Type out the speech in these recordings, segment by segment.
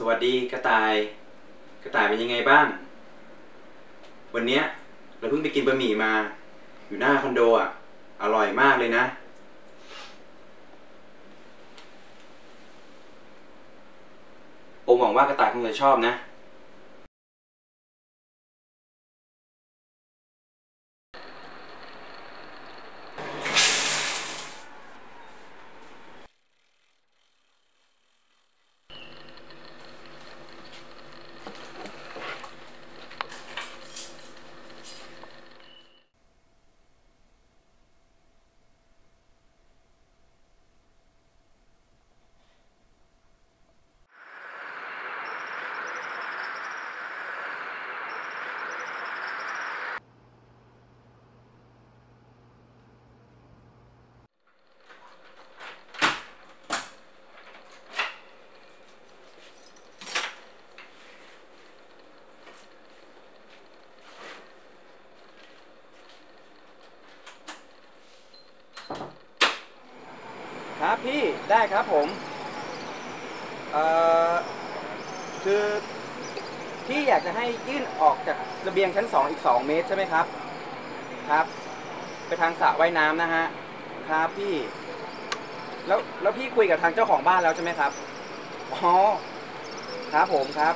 สวัสดีกระต่าย กระต่ายเป็นยังไงบ้าง วันเนี้ยเราเพิ่งไปกินบะหมี่มา อยู่หน้าคอนโดอะ อร่อยมากเลยนะ โอมหวังว่ากระต่ายคงจะชอบนะ ครับพี่ได้ครับผมเอ่อคือพี่อยากจะให้ยื่นออกจากระเบียงชั้นสองอีกสองเมตรใช่ไหมครับ ครับ ไปทางสระว่ายน้ำนะฮะครับพี่ แล้วแล้วพี่คุยกับทางเจ้าของบ้านแล้วใช่ไหมครับอ๋อครับผมครับ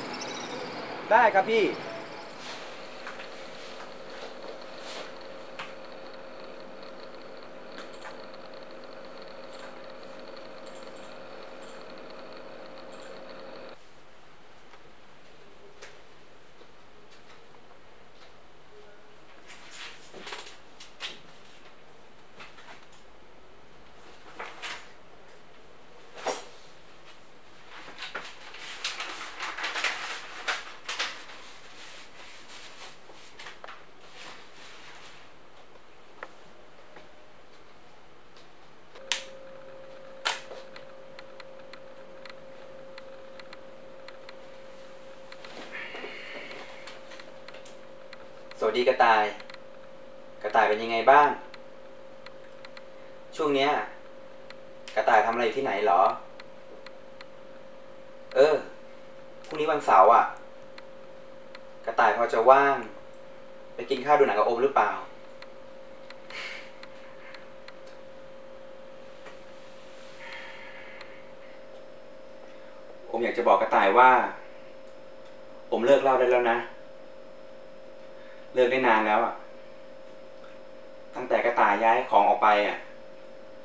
ได้ครับพี่ สวัสดีกระต่าย กระต่ายเป็นยังไงบ้าง ช่วงเนี้ย กระต่ายทำอะไรอยู่ที่ไหนหรอ เออพรุ่งนี้วันเสาร์อะ กระต่ายพอจะว่าง ไปกินข้าวดูหนังกับโอมหรือเปล่า โอมอยากจะบอกกระต่ายว่าโอมเลิกเล่าได้แล้วนะ เลิกได้นานแล้วอะ ตั้งแต่กระต่ายย้ายของออกไปอะ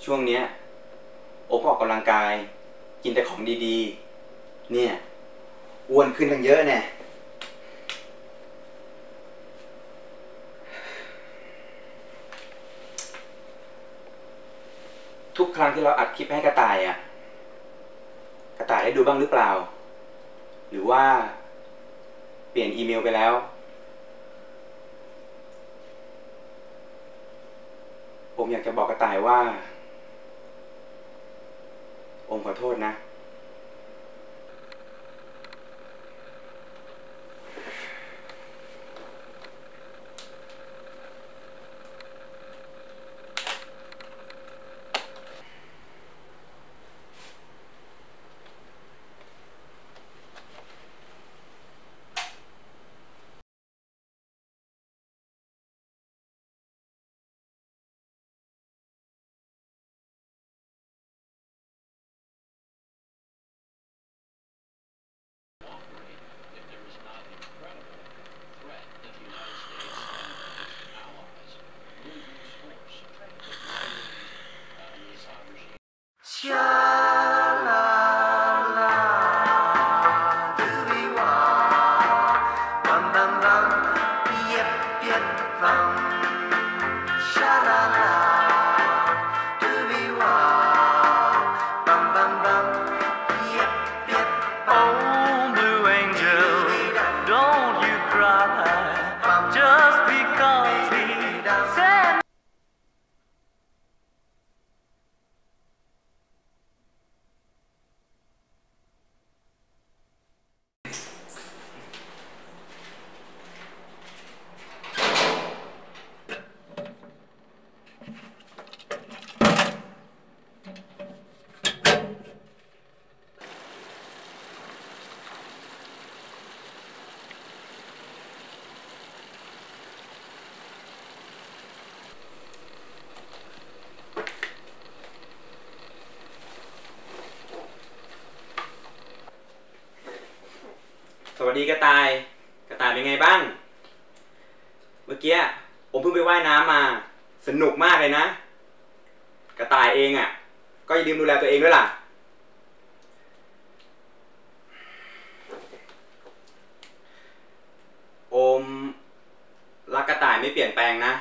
ช่วงเนี้ยโอมก็ออกกำลังกาย กินแต่ของดีๆ เนี่ย อ้วนขึ้นตั้งเยอะแน่ทุกครั้งที่เราอัดคลิปให้กระต่ายอะ กระต่ายได้ดูบ้างหรือเปล่า หรือว่า เปลี่ยนอีเมลไปแล้ว ผมอยากจะบอกกระต่ายว่า องค์ขอโทษนะ ดีกระต่าย กระต่ายเป็นไงบ้าง เมื่อกี้ผมเพิ่งไปว่ายน้ำมา สนุกมากเลยนะ กระต่ายเองอะ่ะ ก็อย่าลืมดูแลตัวเองด้วยล่ะ โอมรักกระต่ายไม่เปลี่ยนแปลงนะ